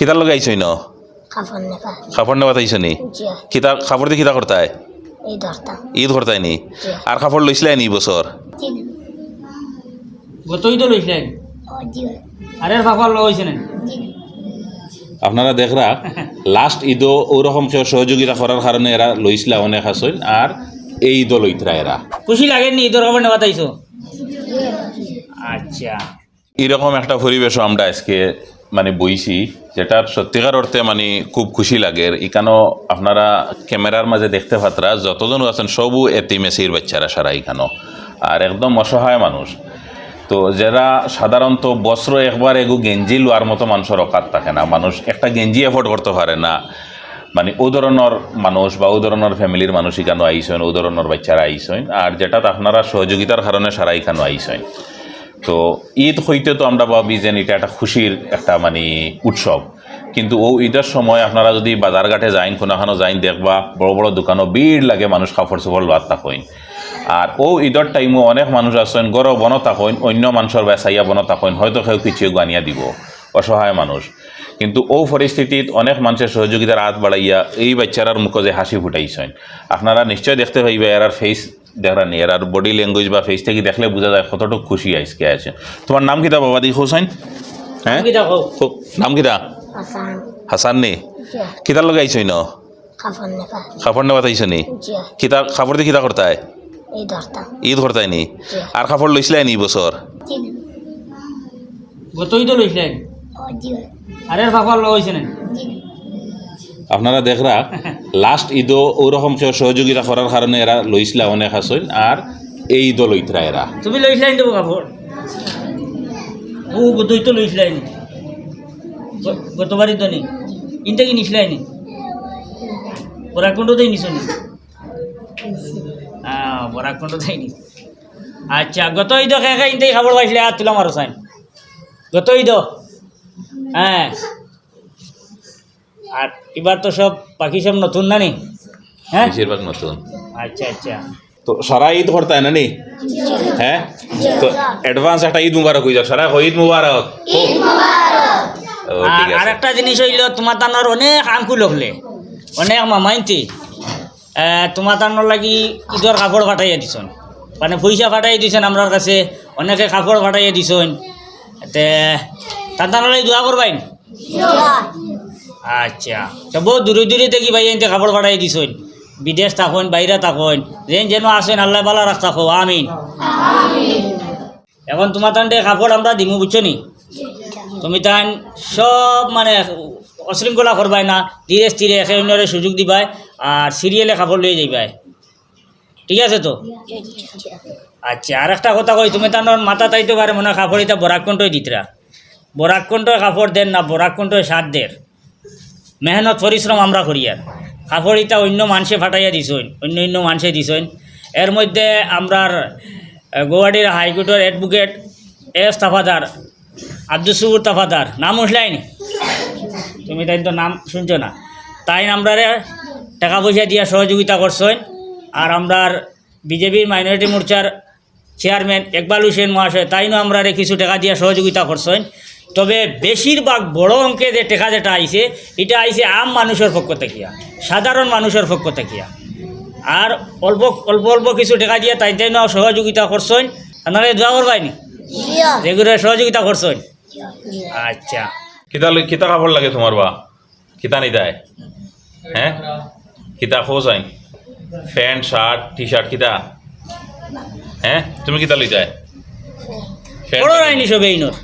কিতার লগে ন? কাপড় নেবা আইছ নি? কিতা কাপড় দিয়ে কিতা করতায় ঈদ করতাই নি? আর কাপড় লইছিলাই নি বছর তিন। গতই তো লইছিলেন ও জি আরে ফাফার লগ না আপনারা দেখরা লাস্ট ঈদও ওরকম কেউ সহযোগিতা করার কারণে এরা লইছিলা অনেক আসইন আর এই ঈদও লইতরা এরা। খুশি লাগেনি ঈদের খবর নেওয়া তাইছো আচ্ছা। এরকম একটা পরিবেশও আমরা আজকে মানে বইছি যেটা সত্যিকার অর্থে মানে খুব খুশি লাগে। এখানেও আপনারা ক্যামেরার মাঝে দেখতে পাত্রা, যতজন আছেন সবও এতি মেসির বাচ্চারা সারা এখানেও। আর একদম অসহায় মানুষ। তো যারা সাধারণত বস্ত্র একবার এগু গেঞ্জি লোয়ার মতো মানুষের অকাত থাকে না। মানুষ একটা গেঞ্জি এফোর্ড করতে পারে না। মানে ও ধরনের মানুষ বা ও ধরনের ফ্যামিলির মানুষ এখানে আইসেন ও ধরনের বাচ্চারা আইসেন আর যেটা আপনারা সহযোগিতার কারণে সারা এখানে আইসেন তো ঈদ হইতে তো আমরা ভাবি যে এটা একটা খুশির একটা মানে উৎসব। কিন্তু ও ঈদের সময় আপনারা যদি বাজারঘাটে যাইন কোনোখানো যাইন, দেখবা বড় বড় দোকানও ভিড় লাগে মানুষ কাপড় চোপড় লোয়ার থাকইন আর ও ঈদের টাইমও অনেক মানুষ আছেন গরম বন থাকইন অন্য মানুষের বেসাইয়া বন থাকইন হয়তো কেউ কিছু গানিয়া দিব, অসহায় মানুষ। কিন্তু ও পরিস্থিতিত অনেক মানুষের সহযোগিতার হাত বাড়াইয়া এই বাচ্চারার মুখে যে হাসি ফুটাইছেন। আপনারা নিশ্চয় দেখতে পাইবে, এরার ফেস দেখানি এরার বডি ল্যাঙ্গুয়েজ বা ফেস থেকে দেখলে বোঝা যায় কতটুকু খুশি আইসকে আছে। তোমার নাম কিতা বাবা? দি হোসেন? হ্যাঁ? কি দেখো খুব- নাম কিতা? হাসান। নি? কিতার লগে আইসই ন? কাপড় নেবা আইস নি? কিতা কাপড় দিয়ে কিতা করতায় ঈদ করতাই নি? আর কাপড় লইছিলাই নি বছর তিন। গতই তো লইছিলেন আরে লগ না? আপনারা দেখরা লাস্ট ঈদও ওরকম কেউ সহযোগিতা করার কারণে এরা লইছিলা অনেক আসইন আর এই ঈদও লইতরা এরা। তুমি লইছিলেন দেবো কাপড়? ও গতই তো লইছিলেন গতবারই তো নেই ইনটা কি নিছিলেন বরাকণ্ঠতেই নিছ নি? হ্যাঁ বরাকণ্ঠতেই নি। আচ্ছা গত ঈদ খেয়ে খেয়ে ইনটাই খাবার পাইছিলে? আর তুলাম আরও চাইন। গত ঈদ হ্যাঁ। আর এবার তো সব পাখি সব নতুন না নি হ্যাঁ? বেশিরভাগ নতুন। আচ্ছা আচ্ছা। তো সারা ঈদ করতায় না নি হ্যাঁ? তো অ্যাডভান্স একটা ঈদ মুবারক হয়ে যাক সারা ঈদ মুবারক। ও, আর একটা জিনিস হইল তোমার তানোর অনেক আঙ্কু লগলে অনেক মামাইনতি তোমার তানোর লাগি ঈদর কাপড় ফাটাইয়া দিছন। মানে পয়সা ফাটাই দিছেন আমরার কাছে অনেকে কাপড় ফাটাইয়া দিছন। তে তার তানোর লাগি দোয়া করবাইন আচ্ছা। তো বহু দূরে দূরে দেখি ভাই, এনতে কাপড় ফাটাই দিছন। বিদেশ থাকুন, বাইরে থাকুন। যেন যেন আসেন, আল্লাহ বালা রাখ থাকো আমিন। এখন তোমার তান্ডে কাপড় আমরা দিমু, বুঝছ নি? তুমি তান সব মানে অশৃঙ্খলা করবাই না, ধীরে স্থিরে একে অন্যরে সুযোগ দিবাই, আর সিরিয়ালে কাপড় লয়ে যাইবাই। ঠিক আছে তো? আচ্ছা আর একটা কথা কই, তুমি তার মাথা তাইতে পারে মনে হয় কাপড় এটা বরাকণ্ঠই দিতরা। বরাকণ্ঠই কাপড় দেন না বরাকণ্ঠই সার দের মেহনত, পরিশ্রম আমরা করি আর। কাপড় অন্য মানুষে ফাটাইয়া দিছইন অন্য অন্য মানুষে দিছইন এর মধ্যে আমরার গুয়াহাটির হাইকোর্টের অ্যাডভোকেট এস তাফাদার, আব্দুল সুবুর তাফাদার। নাম উঠলাইনি? তুমি তাই তো নাম শুনছো না। তাই আমরারে টাকা পয়সা দিয়া সহযোগিতা করছেন। আর আমরার বিজেপির মাইনরিটি মোর্চার চেয়ারম্যান ইকবাল হোসেন মহাশয়, তাইনও আমরা কিছু টাকা দিয়া সহযোগিতা করছেন। তবে বেশিরভাগ বড় অঙ্কে যে টাকা যেটা আইছে এটা আইছে আম মানুষের পক্ষ থেকিয়া সাধারণ মানুষের পক্ষ থেকিয়া। আর অল্প অল্প অল্প কিছু টাকা দিয়ে তাই তাইনও সহযোগিতা করছেন আপনারা দোয়া করবাইনি রেগুলার সহযোগিতা করছেন আচ্ছা। কিতা লই- কিতা কাপড় লাগে তোমার বা? কিতা নি দেয় হ্যাঁ কিতা খোঁজ আইন? প্যান্ট শার্ট টি শার্ট কিতা? হ্যাঁ তুমি কিতা লই যায় বড় রায়নি সবে ইনোর।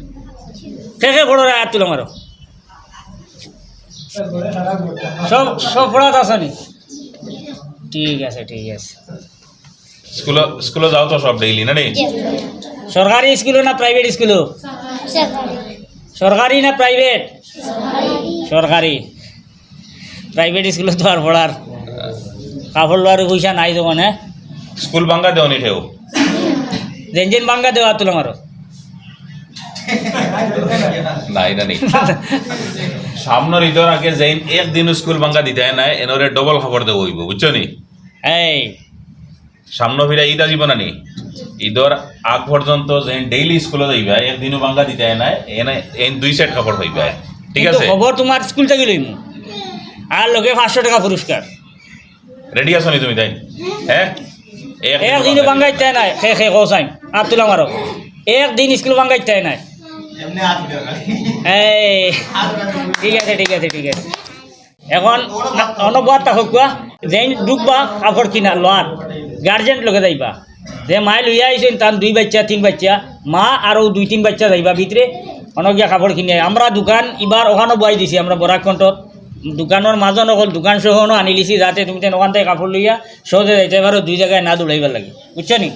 কে কে বড় রায় তুলো মারো। সব সব পড়াত আছে নি ঠিক আছে ঠিক আছে। স্কুল স্কুলে যাও তো সব ডেইলি না নি সরকারি স্কুলও না প্রাইভেট স্কুলও? সরকারি। না প্রাইভেট সরকারি। প্রাইভেট স্কুলে তো আর পড়ার কাপড় লোয়ার পয়সা নাই তো মানে। স্কুল বাঙ্গা দেওনি ঠেও জেনজেন বাঙ্গা দেওয়া তুলো মারো। নাই না নি সামনের ঈদের আগে যেইন একদিন স্কুল বাঙ্গা দিতে নাই এনরে ডবল খবর দেবো হইব বুঝছ নি? এই। সামনে ফিরা ঈদ আসিব না নি? ঈদর আগ পর্যন্ত যেন ডেইলি স্কুলে যাইবা একদিনও বাঙ্গা দিতে নাই এনে এন দুই সেট কাপড় হইবা ঠিক আছে? খবর তোমার স্কুল থেকে লইমু আর লগে পাঁচশো টাকা পুরস্কার রেডি আছো নি তুমি তাই হ্যাঁ একদিনও বাঙ্গাইতে নাই। খে খে কৌসাইন আর তুলা মারো একদিন স্কুল বাঙ্গাইতে নাই। এই ঠিক আছে ঠিক আছে ঠিক আছে। এখন অনবার্তা হোক কোৱা যেন ডুববা কাপড় কিনা লোৱাৰ গার্জেন্ট লগে যাইবা। যে মায়ে লইয়া আইছেন তার দুই বাচ্চা তিন বাচ্চা। মা আর দুই তিন বাচ্চা যাইবা ভিতরে অনগিয়া কাপড় কিনে। আমরা দোকান এবার ওখানে বয়াই দিছি আমরা বরাকণ্ঠত দোকানের মাজত নকল দোকান সহনো আনি লিছি যাতে তুমি তেন ওখান থেকে কাপড় লইয়া সহজে যাইতে পারো দুই জায়গায় না দৌড়াইবার লাগে। বুঝছ নি?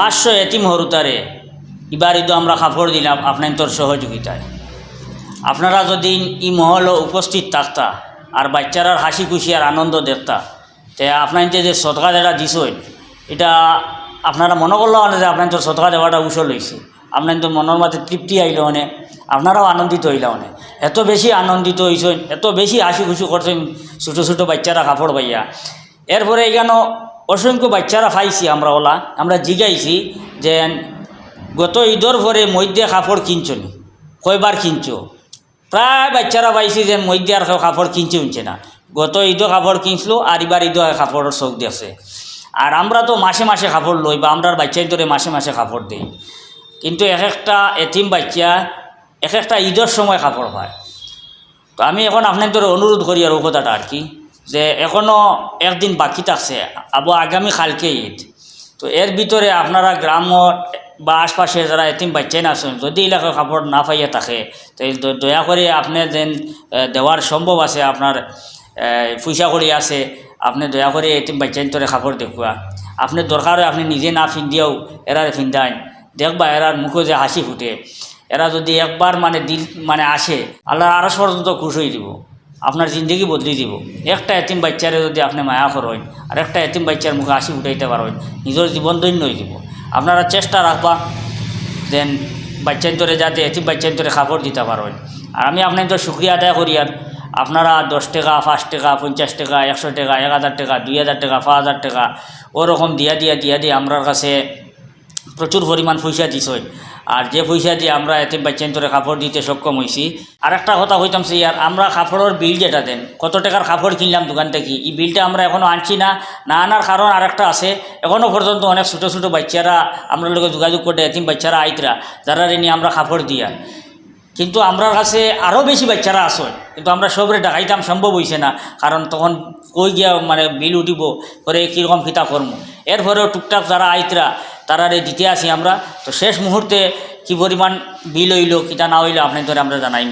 পাঁচশো এতিম হরুতারে এবার ঈদ আমরা কাপড় দিলাম আপনার তোর সহযোগিতায়। আপনারা যদি ই মহল উপস্থিত থাকতা, আর বাচ্চারার হাসি খুশি আর আনন্দ দেখতা, তে আপনার যে সদকা যেটা দিছই, এটা আপনারা মনে করল না যে আপনার তোর সদকা দেওয়াটা উসল হয়েছে আপনার তো মনের মাঝে তৃপ্তি আইল অনে আপনারাও আনন্দিত হইলা অনে এত বেশি আনন্দিত হয়েছেন এত বেশি হাসি খুশি করছেন ছোটো ছোটো বাচ্চারা কাপড় পাইয়া এরপরে এখানে অসংখ্য বাচ্চারা পাইছি আমরা ওলা। আমরা জিগাইছি যে গত ঈদর ভরে মধ্যে কাপড় কিনছনি কয়বার কিনছো? প্রায় বাচ্চারা পাইছি যে মধ্যে আর কাপড় কিনছে উনছে না। গত ঈদও কাপড় কিনছিল আর এবার ঈদও কাপড়ের চোখ দিয়েছে আর আমরা তো মাসে মাসে কাপড় লই বা আমরা বাচ্চাই ধরে মাসে মাসে কাপড় দিই। কিন্তু এক একটা এতিম বাচ্চা এক একটা ঈদের সময় কাপড় পায়। তো আমি এখন আপনার তোর অনুরোধ করি আর ও কথাটা আর কি। যে এখনও একদিন বাকি থাকছে আবার আগামী কালকে ঈদ। তো এর ভিতরে আপনারা গ্রাম বা আশপাশে যারা এতিম বাচ্চাই না আছেন যদি এলাকায় কাপড় না পাইয়া থাকে, তো দয়া করে আপনি যেন দেওয়ার সম্ভব আছে, আপনার পয়সা করি আছে, আপনি দয়া করে এতিম বাচ্চাই তোরে কাপড় দেখুয়া। আপনি দরকার হয় আপনি নিজে না ফিন্দিয়াও এরারে ফিন্দাইন দেখবা এরার মুখে যে হাসি ফুটে। এরা যদি একবার মানে দিল মানে আসে, আল্লাহ আরস পর্যন্ত খুশ হয়ে দিব। আপনার জিন্দগি বদলে দিব। একটা এতিম বাচ্চারে যদি আপনি মায়া করেন, আর একটা এতিম বাচ্চার মুখে হাসি উঠাইতে পারেন, নিজের জীবন দৈন্য হয়ে দিব আপনারা চেষ্টা রাখবা, দেন বাচ্চার ধরে যাতে এতিম বাচ্চার ধরে কাপড় দিতে পারেন। আর আমি আপনার তো শুক্রিয়া আদায় করি, আর আপনারা দশ টাকা, পাঁচ টাকা, পঞ্চাশ টাকা, একশো টাকা, এক হাজার টাকা, দুই হাজার টাকা, পাঁচ হাজার টাকা, ওরকম দিয়া দিয়া দিয়া দিয়ে আমরার কাছে প্রচুর পরিমাণ পয়সা দিছই আর যে পয়সা দিয়ে আমরা এতে বাচ্চান্তরে কাপড় দিতে সক্ষম হয়েছি আর একটা কথা হইতাম সে আর আমরা কাপড়ের বিল যেটা দেন, কত টাকার কাপড় কিনলাম দোকান থেকে, এই বিলটা আমরা এখনও আনছি না। না আনার কারণ আর একটা আছে এখনও পর্যন্ত অনেক ছোটো ছোটো বাচ্চারা, আমরা লোকে যোগাযোগ করে এতিম বাচ্চারা আইতরা, যারা নিয়ে আমরা কাপড় দিয়া। কিন্তু আমরা কাছে আরও বেশি বাচ্চারা আসে কিন্তু আমরা সবরে ডাকাইতাম সম্ভব হয়েছে না, কারণ তখন কই গিয়া মানে বিল উঠিব করে কীরকম খিতা করব এরপরেও টুকটাক যারা আইতরা তারা দিতে আসি আমরা। তো শেষ মুহূর্তে কি পরিমাণ বিল হইল, কিটা না হইল, আপনি ধরে আমরা জানাই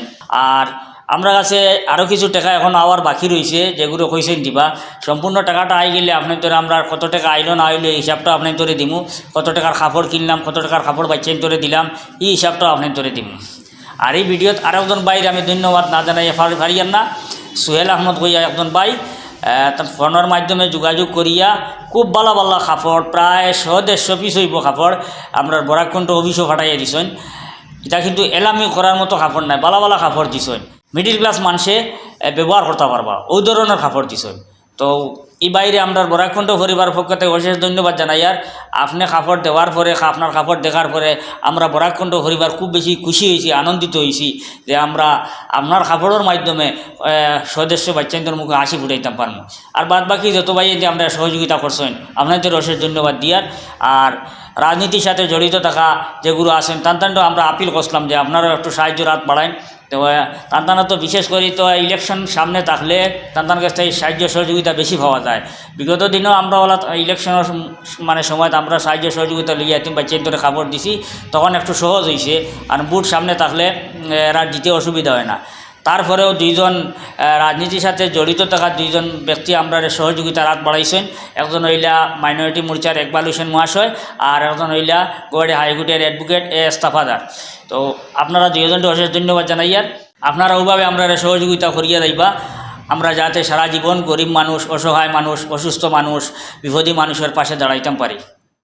আর আমরা কাছে আরও কিছু টাকা এখন আবার বাকি রয়েছে যেগুলো কইছেন দিবা। সম্পূর্ণ টাকাটা আই গেলে আপনি ধরে আমরা কত টাকা আইলো না আইলো, এই হিসাবটা আপনি ধরে দিমু। কত টাকার কাপড় কিনলাম, কত টাকার কাপড় বাচ্চাই ধরে দিলাম, এই হিসাবটাও আপনি ধরে দিমু। আর এই ভিডিওত আর একজন বাইরে আমি ধন্যবাদ না জানাই পারিয়ান না। সোহেল আহমদ কইয়া একজন তার ফোনের মাধ্যমে যোগাযোগ করিয়া খুব ভালো ভালো কাপড়, প্রায় শো, দেড়শো পিস হইব কাপড়। আমরা বরাকণ্ঠ অফিসও ফাটাইয়া দিছেন। এটা কিন্তু এলামি করার মতো কাপড় নাই, বালা বালা কাপড় দিছেন। মিডিল ক্লাস মানুষে ব্যবহার করতে পারবা ওই ধরনের কাপড় দিছেন। তো এই বাইরে আমরা বরাকণ্ঠ পরিবার পক্ষ থেকে অশেষ ধন্যবাদ জানাই। আর আপনি কাপড় দেওয়ার পরে, আপনার কাপড় দেখার পরে আমরা বরাকণ্ঠ পরিবার খুব বেশি খুশি হয়েছি, আনন্দিত হয়েছি যে আমরা আপনার কাপড়ের মাধ্যমে সদস্য বাচ্চাদের মুখে হাসি ফুটাইতাম পারব। আর বাদ বাকি যত ভাই যে আমরা সহযোগিতা করছেন, আপনাদের অশেষ ধন্যবাদ দিয়ার। আর রাজনীতির সাথে জড়িত থাকা যেগুলো আছেন তান্তানটা আমরা আপিল করছিলাম যে আপনারা একটু সাহায্য রাত বাড়াইন। তো তান্তানা তো বিশেষ করে তো ইলেকশন সামনে থাকলে তান্তান কাছ থেকে সাহায্য সহযোগিতা বেশি পাওয়া যায়। বিগত দিনেও আমরা ওলা ইলেকশনের মানে সময় আমরা সাহায্য সহযোগিতা লিয়ে এতিম বাচ্চার ধরে খবর দিছি, তখন একটু সহজ হয়েছে আর বুট সামনে থাকলে এরা দিতে অসুবিধা হয় না। তারপরেও দুইজন রাজনীতির সাথে জড়িত থাকা দুইজন ব্যক্তি আমরা সহযোগিতা রাত বাড়াইছেন। একজন হইলা মাইনরিটি মোর্চার একবাল হোসেন মহাশয় আর একজন হইলা গৌড়ে হাইকোর্টের অ্যাডভোকেট এ এস্তাফাদার। তো আপনারা দুজনকে অশেষ ধন্যবাদ জানাইয়ার আপনারা ওভাবে আমরা সহযোগিতা করিয়া যাইবা। আমরা যাতে সারা জীবন গরিব মানুষ, অসহায় মানুষ, অসুস্থ মানুষ, বিপদী মানুষের পাশে দাঁড়াইতাম পারি।